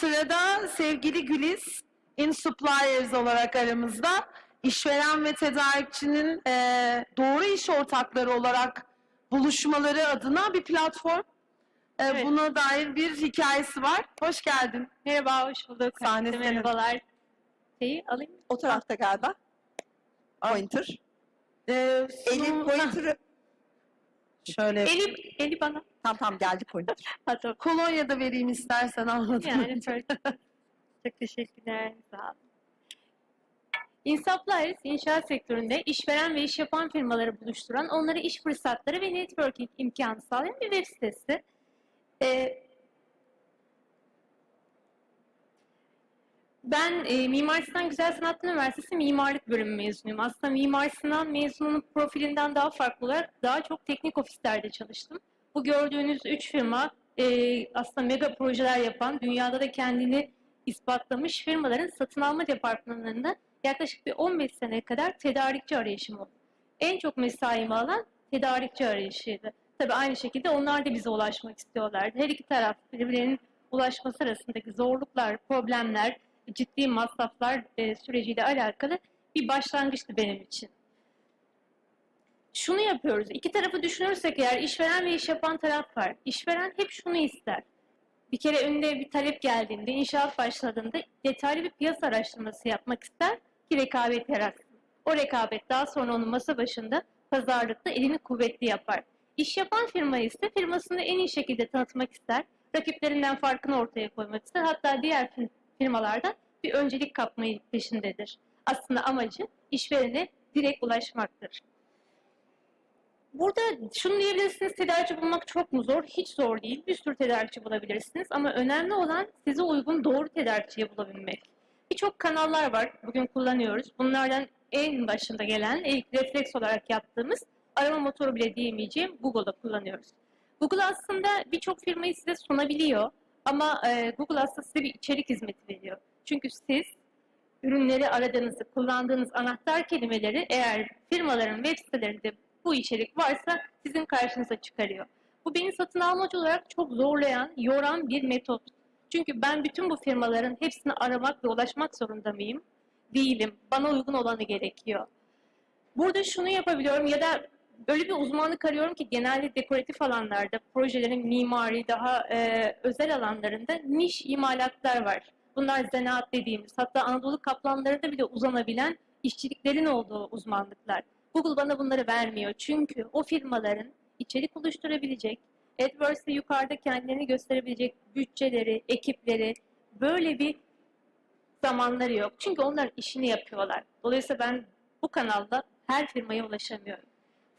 Sırada sevgili Güliz, In Suppliers olarak aramızda. işveren ve tedarikçinin eee, doğru iş ortakları olarak buluşmaları adına bir platform. Eee, Evet. Buna dair bir hikayesi var. Hoş geldin. Merhaba, hoş bulduk. Sahne Herkese senin. Merhabalar. Şeyi alayım. O tarafta galiba. Pointer. Eee, Elin sunum- pointer'ı. Şöyle Eli, eli bana. Tamam tamam geldi. Hatta kolonya da vereyim istersen anladım. yani çok, çok teşekkürler. Sağ olun. Insuppliers, inşaat sektöründe işveren ve iş yapan firmaları buluşturan, onlara iş fırsatları ve networking imkanı sağlayan bir web sitesi. Ee, Ben e, Mimar Sinan Güzel Sanatlar Üniversitesi Mimarlık Bölümü mezunuyum. Aslında Mimar Sinan mezununun profilinden daha farklı olarak daha çok teknik ofislerde çalıştım. Bu gördüğünüz üç firma e, aslında mega projeler yapan, dünyada da kendini ispatlamış firmaların satın alma departmanlarında yaklaşık bir 15 sene kadar tedarikçi arayışım oldu. En çok mesaimi alan tedarikçi arayışıydı. Tabii aynı şekilde onlar da bize ulaşmak istiyorlardı. Her iki taraf birbirlerinin ulaşması arasındaki zorluklar, problemler, ciddi masraflar e, süreciyle alakalı bir başlangıçtı benim için. Şunu yapıyoruz. İki tarafı düşünürsek eğer işveren ve iş yapan taraf var. İşveren hep şunu ister. Bir kere önüne bir talep geldiğinde, inşaat başladığında detaylı bir piyasa araştırması yapmak ister ki rekabet yaratsın. O rekabet daha sonra onun masa başında pazarlıkta elini kuvvetli yapar. İş yapan firma ise firmasını en iyi şekilde tanıtmak ister, rakiplerinden farkını ortaya koymak ister, hatta diğer firmalardan bir öncelik kapmayı peşindedir. Aslında amacı işverene direkt ulaşmaktır. Burada şunu diyebilirsiniz, tedarikçi bulmak çok mu zor? Hiç zor değil. Bir sürü tedarikçi bulabilirsiniz ama önemli olan size uygun doğru tedarikçiyi bulabilmek. Birçok kanallar var, bugün kullanıyoruz. Bunlardan en başında gelen, ilk refleks olarak yaptığımız arama motoru bile diyemeyeceğim Google'da kullanıyoruz. Google aslında birçok firmayı size sunabiliyor ama e, Google aslında size bir içerik hizmeti veriyor. Çünkü siz ürünleri aradığınızı, kullandığınız anahtar kelimeleri eğer firmaların web sitelerinde bu içerik varsa sizin karşınıza çıkarıyor. Bu beni satın almacı olarak çok zorlayan, yoran bir metot. Çünkü ben bütün bu firmaların hepsini aramak ve ulaşmak zorunda mıyım? Değilim. Bana uygun olanı gerekiyor. Burada şunu yapabiliyorum ya da böyle bir uzmanlık arıyorum ki genelde dekoratif alanlarda, projelerin mimari, daha e, özel alanlarında niş imalatlar var. Bunlar zanaat dediğimiz, hatta Anadolu kaplanlarında bile uzanabilen işçiliklerin olduğu uzmanlıklar. Google bana bunları vermiyor. Çünkü o firmaların içerik oluşturabilecek, AdWords'te yukarıda kendilerini gösterebilecek bütçeleri, ekipleri, böyle bir zamanları yok. Çünkü onlar işini yapıyorlar. Dolayısıyla ben bu kanalda her firmaya ulaşamıyorum.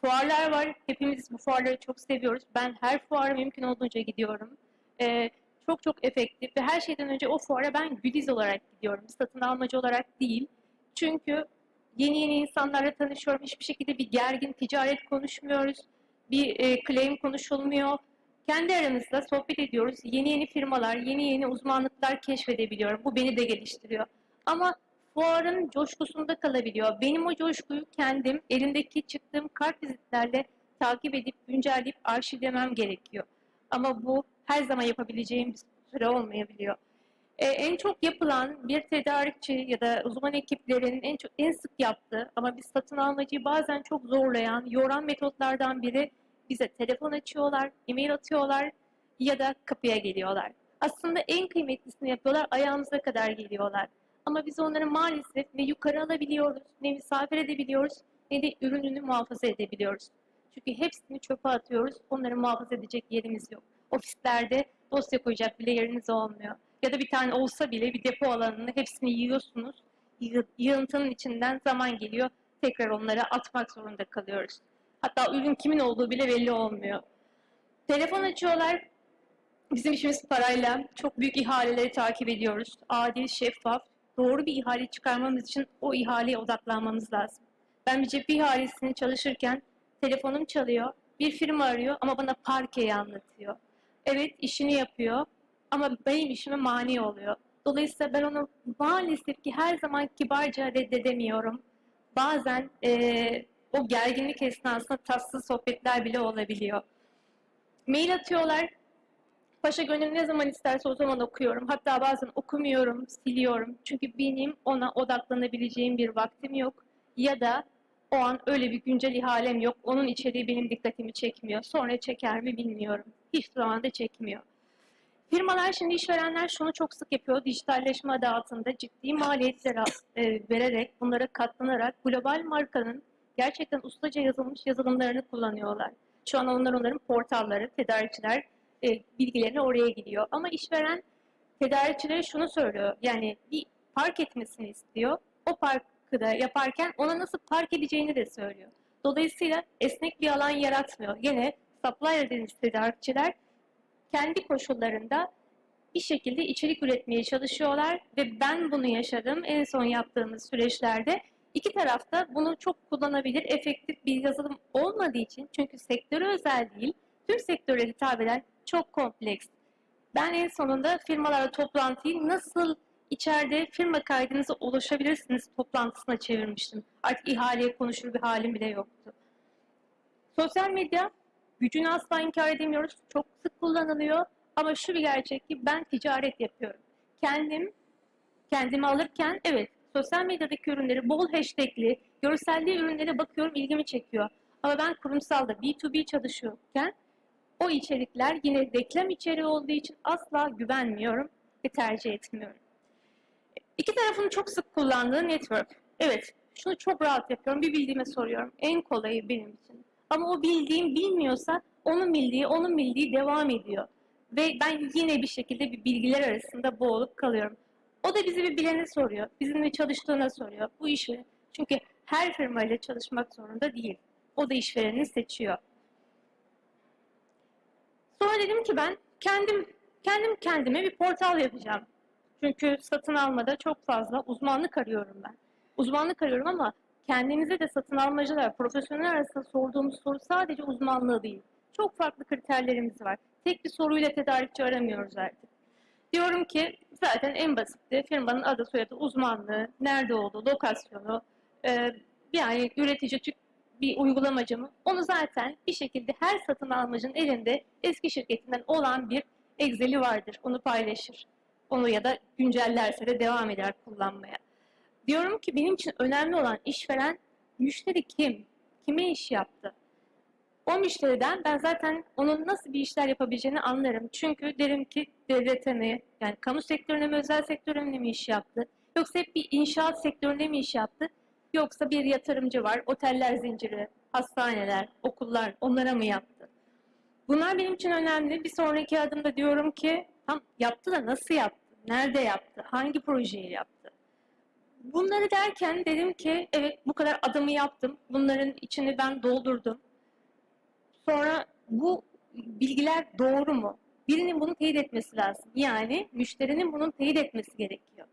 Fuarlar var. Hepimiz bu fuarları çok seviyoruz. Ben her fuara mümkün olduğunca gidiyorum. Ee, çok çok efektif ve her şeyden önce o fuara ben güliz olarak gidiyorum. Satın almacı olarak değil. Çünkü yeni yeni insanlarla tanışıyorum. Hiçbir şekilde bir gergin ticaret konuşmuyoruz. Bir e, claim konuşulmuyor. Kendi aramızda sohbet ediyoruz. Yeni yeni firmalar, yeni yeni uzmanlıklar keşfedebiliyorum. Bu beni de geliştiriyor. Ama fuarın coşkusunda kalabiliyor. Benim o coşkuyu kendim elindeki çıktığım kart vizitlerle takip edip güncelleyip arşivlemem gerekiyor. Ama bu her zaman yapabileceğim bir süre olmayabiliyor. Ee, en çok yapılan bir tedarikçi ya da uzman ekiplerin en çok en sık yaptığı ama biz satın almacıyı bazen çok zorlayan, yoran metotlardan biri bize telefon açıyorlar, e-mail atıyorlar ya da kapıya geliyorlar. Aslında en kıymetlisini yapıyorlar, ayağımıza kadar geliyorlar. Ama biz onları maalesef ne yukarı alabiliyoruz, ne misafir edebiliyoruz, ne de ürününü muhafaza edebiliyoruz. Çünkü hepsini çöpe atıyoruz, onları muhafaza edecek yerimiz yok. Ofislerde dosya koyacak bile yeriniz olmuyor. Ya da bir tane olsa bile bir depo alanını hepsini yiyorsunuz. Yığ- Yığıntının içinden zaman geliyor, tekrar onları atmak zorunda kalıyoruz. Hatta ürün kimin olduğu bile belli olmuyor. Telefon açıyorlar, Bizim işimiz parayla çok büyük ihaleleri takip ediyoruz. Adil, şeffaf, doğru bir ihale çıkarmamız için o ihaleye odaklanmamız lazım. Ben bir cephe ihalesini çalışırken telefonum çalıyor, bir firma arıyor ama bana parkeyi anlatıyor. Evet işini yapıyor ama benim işime mani oluyor. Dolayısıyla ben onu maalesef ki her zaman kibarca reddedemiyorum. Bazen eee, o gerginlik esnasında tatsız sohbetler bile olabiliyor. Mail atıyorlar, Paşa gönül ne zaman isterse o zaman okuyorum. Hatta bazen okumuyorum, siliyorum. Çünkü benim ona odaklanabileceğim bir vaktim yok. Ya da o an öyle bir güncel ihalem yok. Onun içeriği benim dikkatimi çekmiyor. Sonra çeker mi bilmiyorum. Hiç zaman da çekmiyor. Firmalar şimdi işverenler şunu çok sık yapıyor. Dijitalleşme adı altında ciddi maliyetler e, vererek, bunlara katlanarak global markanın gerçekten ustaca yazılmış yazılımlarını kullanıyorlar. Şu an onlar onların portalları, tedarikçiler bilgilerini oraya gidiyor. Ama işveren tedarikçilere şunu söylüyor. Yani bir park etmesini istiyor. O parkı da yaparken ona nasıl park edeceğini de söylüyor. Dolayısıyla esnek bir alan yaratmıyor. Yine supplier dediğimiz tedarikçiler kendi koşullarında bir şekilde içerik üretmeye çalışıyorlar ve ben bunu yaşadım en son yaptığımız süreçlerde. İki tarafta bunu çok kullanabilir, efektif bir yazılım olmadığı için çünkü sektöre özel değil, tüm sektöre hitap eden çok kompleks. Ben en sonunda firmalarla toplantıyı nasıl içeride firma kaydınıza ulaşabilirsiniz toplantısına çevirmiştim. Artık ihaleye konuşur bir halim bile yoktu. Sosyal medya gücünü asla inkar edemiyoruz. Çok sık kullanılıyor. Ama şu bir gerçek ki ben ticaret yapıyorum. Kendim kendimi alırken evet sosyal medyadaki ürünleri bol hashtagli, görselli ürünlere bakıyorum ilgimi çekiyor. Ama ben kurumsalda B2B çalışıyorken o içerikler yine reklam içeriği olduğu için asla güvenmiyorum ve tercih etmiyorum. İki tarafın çok sık kullandığı network. Evet, şunu çok rahat yapıyorum. Bir bildiğime soruyorum. En kolayı benim için. Ama o bildiğim bilmiyorsa onun bildiği, onun bildiği devam ediyor. Ve ben yine bir şekilde bir bilgiler arasında boğulup kalıyorum. O da bizi bir bilene soruyor. Bizimle çalıştığına soruyor. Bu işi. Çünkü her firmayla çalışmak zorunda değil. O da işverenini seçiyor. Sonra dedim ki ben kendim kendim kendime bir portal yapacağım. Çünkü satın almada çok fazla uzmanlık arıyorum ben. Uzmanlık arıyorum ama kendimize de satın almacılar, profesyonel arasında sorduğumuz soru sadece uzmanlığı değil. Çok farklı kriterlerimiz var. Tek bir soruyla tedarikçi aramıyoruz artık. Diyorum ki zaten en basitti firmanın adı, soyadı, uzmanlığı, nerede olduğu, lokasyonu, e, yani üretici bir uygulamacı mı? Onu zaten bir şekilde her satın almacının elinde eski şirketinden olan bir Excel'i vardır. Onu paylaşır. Onu ya da güncellerse de devam eder kullanmaya. Diyorum ki benim için önemli olan işveren müşteri kim? Kime iş yaptı? O müşteriden ben zaten onun nasıl bir işler yapabileceğini anlarım. Çünkü derim ki devlete mi, yani kamu sektörüne mi, özel sektörüne mi iş yaptı? Yoksa hep bir inşaat sektöründe mi iş yaptı? Yoksa bir yatırımcı var, oteller zinciri, hastaneler, okullar, onlara mı yaptı? Bunlar benim için önemli. Bir sonraki adımda diyorum ki, tam yaptı da nasıl yaptı? Nerede yaptı? Hangi projeyi yaptı? Bunları derken dedim ki, evet bu kadar adımı yaptım. Bunların içini ben doldurdum. Sonra bu bilgiler doğru mu? Birinin bunu teyit etmesi lazım. Yani müşterinin bunu teyit etmesi gerekiyor.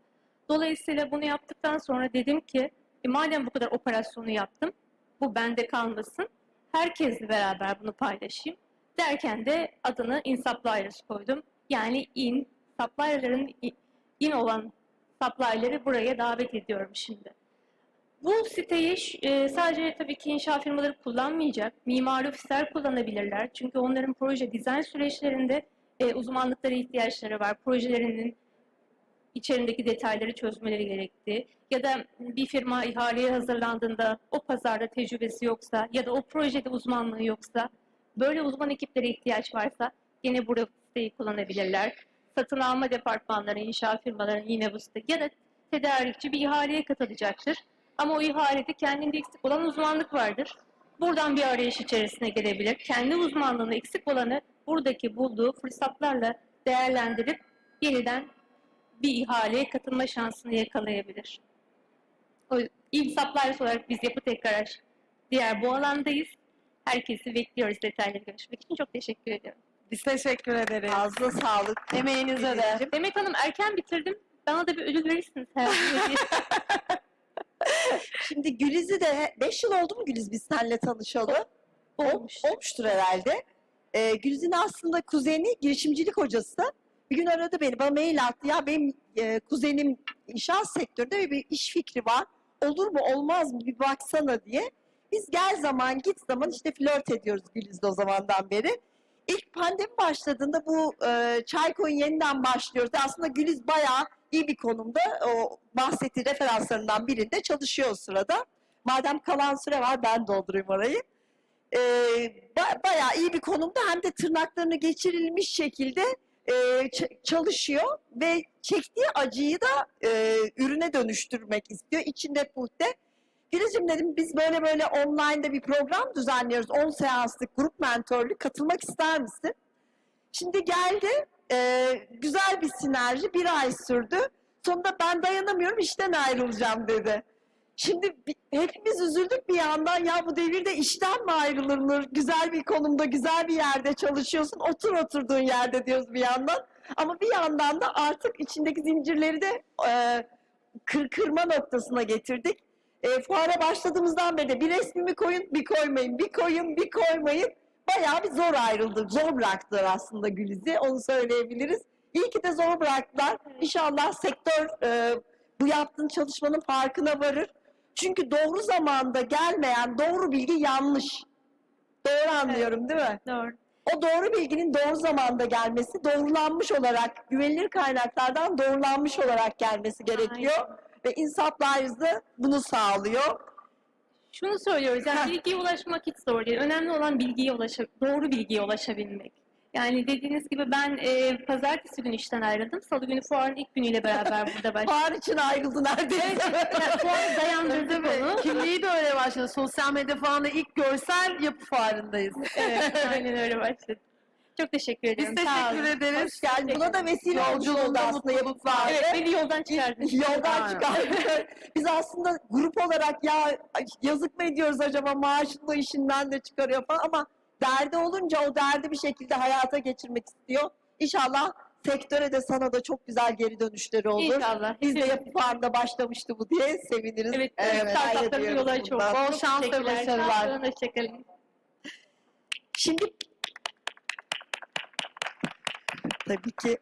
Dolayısıyla bunu yaptıktan sonra dedim ki e madem bu kadar operasyonu yaptım, bu bende kalmasın. Herkesle beraber bunu paylaşayım. Derken de adını In Suppliers koydum. Yani in, supplier'ların in olan supplier'ları buraya davet ediyorum şimdi. Bu siteyi e, sadece tabii ki inşaat firmaları kullanmayacak, mimari ofisler kullanabilirler. Çünkü onların proje dizayn süreçlerinde e, uzmanlıklara ihtiyaçları var. Projelerinin içerisindeki detayları çözmeleri gerekti. Ya da bir firma ihaleye hazırlandığında o pazarda tecrübesi yoksa ya da o projede uzmanlığı yoksa böyle uzman ekiplere ihtiyaç varsa yine burada siteyi kullanabilirler. Satın alma departmanları, inşaat firmaları yine bu site ya da tedarikçi bir ihaleye katılacaktır. Ama o ihalede kendinde eksik olan uzmanlık vardır. Buradan bir arayış içerisine gelebilir. Kendi uzmanlığını eksik olanı buradaki bulduğu fırsatlarla değerlendirip yeniden bir ihaleye katılma şansını yakalayabilir. O ilk suppliers olarak biz Yapı Tekrar diğer bu alandayız. Herkesi bekliyoruz detayları görüşmek için. Çok teşekkür ediyorum. Biz teşekkür ederiz. Ağzına sağlık. Emeğinize de. Demet Hanım erken bitirdim. Bana da bir ödül verirsiniz herhalde. Şimdi Güliz'i de 5 yıl oldu mu Güliz biz seninle tanışalı? Olmuş. Olmuştur herhalde. Ee, Güliz'in aslında kuzeni girişimcilik hocası. Bir gün aradı beni, bana mail attı. Ya benim e, kuzenim inşaat sektöründe ve bir iş fikri var. Olur mu olmaz mı bir baksana diye. Biz gel zaman git zaman işte flört ediyoruz Güliz'le o zamandan beri. ilk pandemi başladığında bu e, Çayko'nun yeniden başlıyoruz. Aslında Güliz bayağı iyi bir konumda. O bahsettiği referanslarından birinde çalışıyor o sırada. Madem kalan süre var ben doldurayım orayı. E, ba- bayağı iyi bir konumda hem de tırnaklarını geçirilmiş şekilde e, çalışıyor ve çektiği acıyı da e, ürüne dönüştürmek istiyor. İçinde puhte. Filizciğim dedim biz böyle böyle online'da bir program düzenliyoruz. 10 seanslık grup mentorluk katılmak ister misin? Şimdi geldi. e, güzel bir sinerji bir ay sürdü. Sonunda ben dayanamıyorum işten ayrılacağım dedi. Şimdi hepimiz üzüldük bir yandan ya bu devirde işten mi ayrılır? Güzel bir konumda, güzel bir yerde çalışıyorsun. Otur oturduğun yerde diyoruz bir yandan. Ama bir yandan da artık içindeki zincirleri de e, kır kırma noktasına getirdik. E, fuara başladığımızdan beri de bir resmimi koyun, bir koymayın, bir koyun, bir koymayın. Bayağı bir zor ayrıldık. Zor bıraktılar aslında Güliz'i. Onu söyleyebiliriz. İyi ki de zor bıraktılar. İnşallah sektör e, bu yaptığın çalışmanın farkına varır. Çünkü doğru zamanda gelmeyen doğru bilgi yanlış. Doğru anlıyorum değil mi? Doğru. O doğru bilginin doğru zamanda gelmesi, doğrulanmış olarak, güvenilir kaynaklardan doğrulanmış olarak gelmesi gerekiyor. Ve Insap Lives de bunu sağlıyor. Şunu söylüyoruz yani bilgiye ulaşmak hiç zor değil. Önemli olan bilgiye ulaşa, doğru bilgiye ulaşabilmek. Yani dediğiniz gibi ben e, pazartesi günü işten ayrıldım. Salı günü fuarın ilk günüyle beraber burada başladım. Fuar için ayrıldı neredeyse. Yani fuarı dayandırdı bunu. Kimliği de öyle başladı. Sosyal medya falan da ilk görsel yapı fuarındayız. Evet, aynen öyle başladı. Çok teşekkür Biz ederim. Sağ olun. teşekkür ederiz. Hoş geldin. Buna da vesile oldu aslında yapıp fuarı. Evet, beni yoldan çıkardınız. Yoldan Aynen. çıkardık. Biz aslında grup olarak ya yazık mı ediyoruz acaba maaşını işinden de çıkarıyor falan ama derdi olunca o derdi bir şekilde hayata geçirmek istiyor. İnşallah sektöre de sana da çok güzel geri dönüşleri olur. İnşallah. Biz de yapı fuarında başlamıştı bu diye seviniriz. Evet, Evet, evet startupların diyoruz çok. bundan. Bol şans ve teşekkürler. başarılar. Hoşçakalın. Şimdi tabii ki